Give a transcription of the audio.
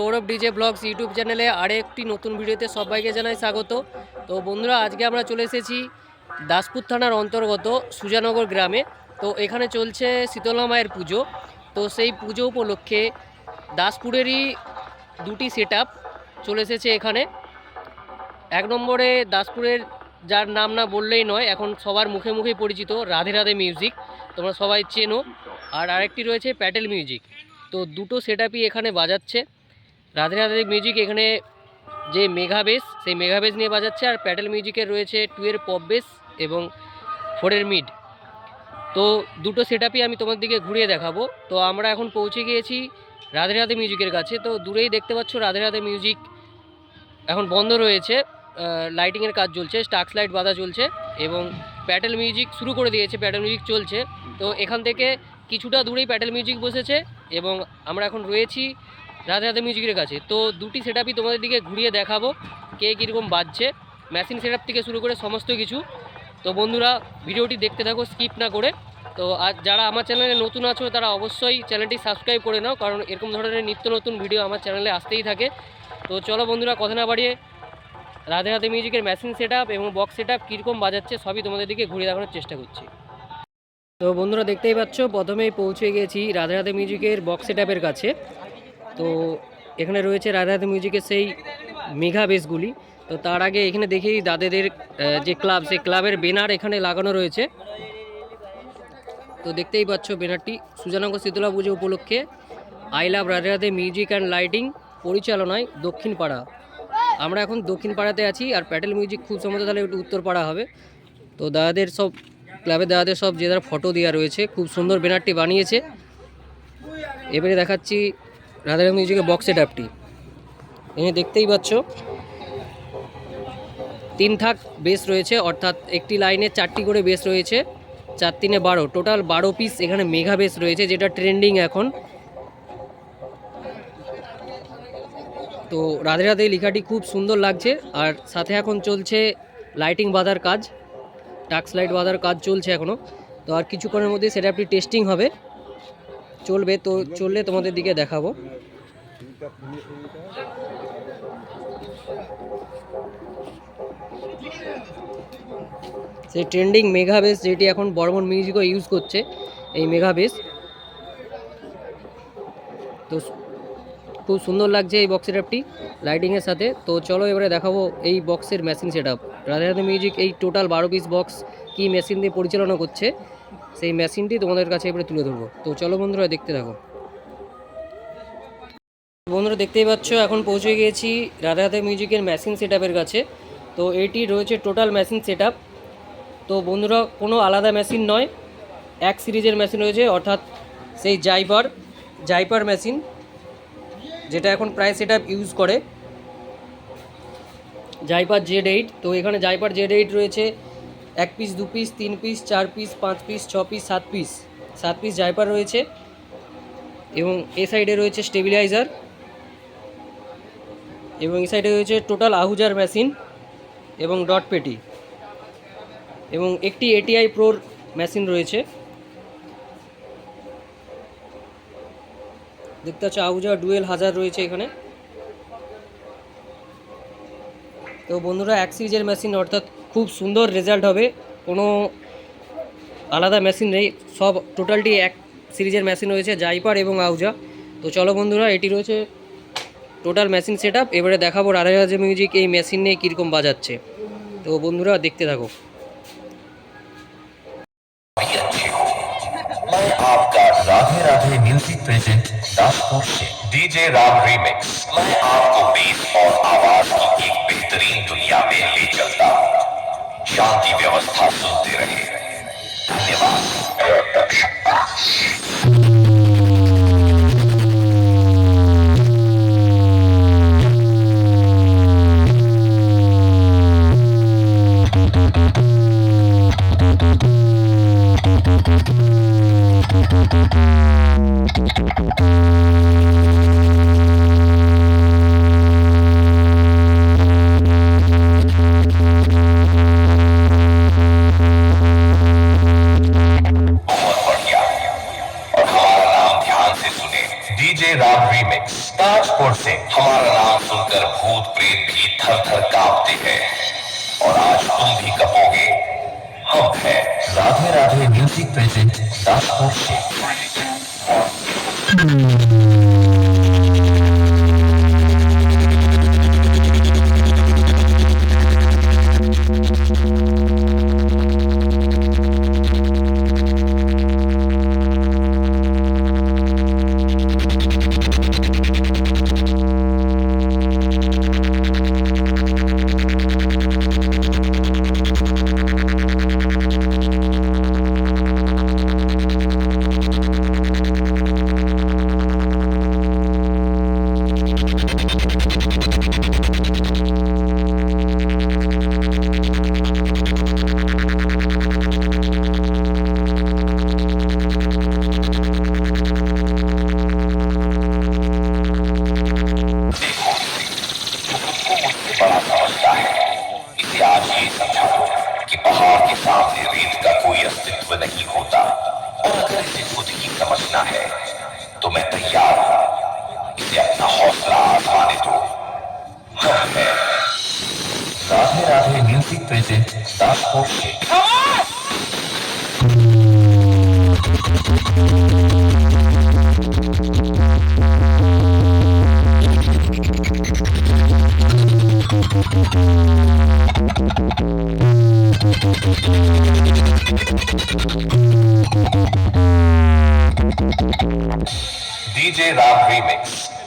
Sourav DJ blogs YouTube চ্যানেলে আরেকটি নতুন ভিডিওতে সবাইকে জানাই স্বাগত। তো বন্ধুরা, আজকে আমরা চলে এসেছি দাসপুর থানার অন্তর্গত সুজানগর গ্রামে। তো এখানে চলছে শীতলা মায়ের পুজো। তো সেই পুজো উপলক্ষে দাসপুরেরই দুটি সেট চলে এসেছে এখানে। এক নম্বরে দাসপুরের যার নাম না বললেই নয়, এখন সবার মুখে মুখে পরিচিত রাধে রাধে মিউজিক। তোমরা সবাই চেনো। আর আরেকটি রয়েছে প্যাটেল মিউজিক। তো দুটো সেট এখানে বাজাচ্ছে। রাধে রাধে মিউজিক এখানে যে মেঘা বেস সেই মেঘা বেস নিয়ে বাজাচ্ছে আর প্যাটেল মিউজিকের রয়েছে টুয়ের পপ বেস এবং ফোরের মিড তো দুটো সেট আমি তোমাদের দিকে ঘুরিয়ে দেখাবো। তো আমরা এখন পৌঁছে গিয়েছি রাধে রাধে মিউজিকের কাছে। তো দূরেই দেখতে পাচ্ছ রাধে রাধে মিউজিক এখন বন্ধ রয়েছে। লাইটিংয়ের কাজ চলছে স্টাক্স লাইট বাঁধা চলছে এবং প্যাটেল মিউজিক শুরু করে দিয়েছে, প্যাটেল মিউজিক চলছে। তো এখান থেকে কিছুটা দূরেই প্যাটেল মিউজিক বসেছে এবং আমরা এখন রয়েছি রাধে রাধে মিউজিকের কাছে। তো দুটি সেট তোমাদের দিকে ঘুরিয়ে দেখাবো, কে কীরকম বাজছে। মেশিন সেট থেকে শুরু করে সমস্ত কিছু। তো বন্ধুরা, ভিডিওটি দেখতে থাকো স্কিপ না করে। তো আর যারা আমার চ্যানেলে নতুন আছো, তারা অবশ্যই চ্যানেলটি সাবস্ক্রাইব করে নাও, কারণ এরকম ধরনের নিত্য নতুন ভিডিও আমার চ্যানেলে আসতেই থাকে। তো চলো বন্ধুরা, কথা না বাড়িয়ে রাধে রাধে মিউজিকের মেশিন সেট এবং বক্স সেট আপ কীরকম বাজাচ্ছে, সবই তোমাদের দিকে ঘুরে দেখানোর চেষ্টা করছি। তো বন্ধুরা, দেখতেই পাচ্ছ, প্রথমেই পৌঁছে গিয়েছি রাধে রাধে মিউজিকের বক্স সেট কাছে। তো এখানে রয়েছে রাধে মিউজিকের সেই মেঘা বেসগুলি তো তার আগে এখানে দেখি দাদাদের যে ক্লাব, সেই ক্লাবের ব্যানার এখানে লাগানো রয়েছে। তো দেখতেই পাচ্ছ ব্যানারটি। সুজানগর শীতলা পুজো উপলক্ষে I love Radhe Radhe music and lighting পরিচালনায় দক্ষিণ পাড়া আমরা এখন দক্ষিণ পাড়াতে আছি আর প্যাটেল মিউজিক খুব সম্ভবত তাহলে একটু উত্তর পাড়া হবে। তো দাদাদের সব, ক্লাবের দাদাদের সব যে ফটো দেওয়া রয়েছে, খুব সুন্দর ব্যানারটি বানিয়েছে। এবারে দেখাচ্ছি রাধারাম মিউজিকের বক্স আপটি এখানে দেখতেই পাচ্ছ। তিন থাক বেস রয়েছে, অর্থাৎ একটি লাইনে চারটি করে বেস রয়েছে, চার তিনে বারো। টোটাল বারো পিস এখানে মেঘা বেস রয়েছে, যেটা ট্রেন্ডিং এখন। তো রাধে রাধে লেখাটি খুব সুন্দর লাগছে, আর সাথে এখন চলছে লাইটিং বাঁধার কাজ টাক্স লাইট বাঁধার কাজ চলছে এখনও তো আর কিছুক্ষণের মধ্যে সেটা আপনি টেস্টিং হবে। চলবে তো চললে তোমাদের দিকে দেখাবো। সেই ট্রেন্ডিং মেঘা বেস যেটি এখন বর্মন মিউজিকও ইউজ করছে, এই মেঘা বেস তো খুব সুন্দর লাগছে এই বক্সের অ্যাপটি লাইটিংয়ের সাথে। তো চলো এবারে দেখাবো এই বক্সের machine set up Radhe music এই টোটাল বারো পিস বক্স কী মেশিন দিয়ে পরিচালনা করছে। সেই মেশিনটি তোমাদের কাছে এবারে তুলে ধরবো। তো চলো বন্ধুরা, দেখতে থাকো। বন্ধুরা, দেখতেই পাচ্ছ, এখন পৌঁছে গিয়েছি রাধা রাধে মিউজিকের মেশিন সেট কাছে। তো এটি রয়েছে টোটাল মেশিন সেট তো বন্ধুরা, কোনো আলাদা মেশিন নয়। এক সিরিজের মেশিন রয়েছে, অর্থাৎ সেই জাইপার জাইপার মেশিন, যেটা এখন প্রায় সেট ইউজ করে। জাইপার জেড এইট, তো এখানে জাইপার জেড এইট রয়েছে। এক পিস দু পিস তিন পিস চার পিস পাঁচ পিস ছ পিস সাত পিস সাত পিস জাইপার রয়েছে এবং এ সাইডে রয়েছে স্টেবিলাইজার এবং এই সাইডে রয়েছে টোটাল আহুজার মেশিন এবং ডট পেটি এবং একটি এটিআই প্রোর মেশিন রয়েছে। দেখতে পাচ্ছ আহুজা ডুয়েল হাজার রয়েছে এখানে। তো বন্ধুরা, এক সিরিজের মেশিন অর্থাৎ খুব সুন্দর রেজাল্ট হবে কোনো আলাদা মেশিন নেই সব টোটালটি এক সিরিজের মেশিন রয়েছে জাইপার এবং আউজা তো চলো বন্ধুরা এটি রয়েছে টোটাল মেশিন সেট আপ এবারে দেখাবো রাধা রাজা মিউজিক এই মেশিন নিয়ে কীরকম বাজাচ্ছে তো বন্ধুরা দেখতে থাকো मैं आपका राधे राधे म्यूजिक प्रेजेंट दासपुर से डीजे राम रिमिक्स मैं आपको बीट और आवाज की एक बेहतरीन दुनिया में ले चलता हूँ शांति व्यवस्था सुनते रहे धन्यवाद। बहुत Music Present Start Worship 3, DJ Rob Remix.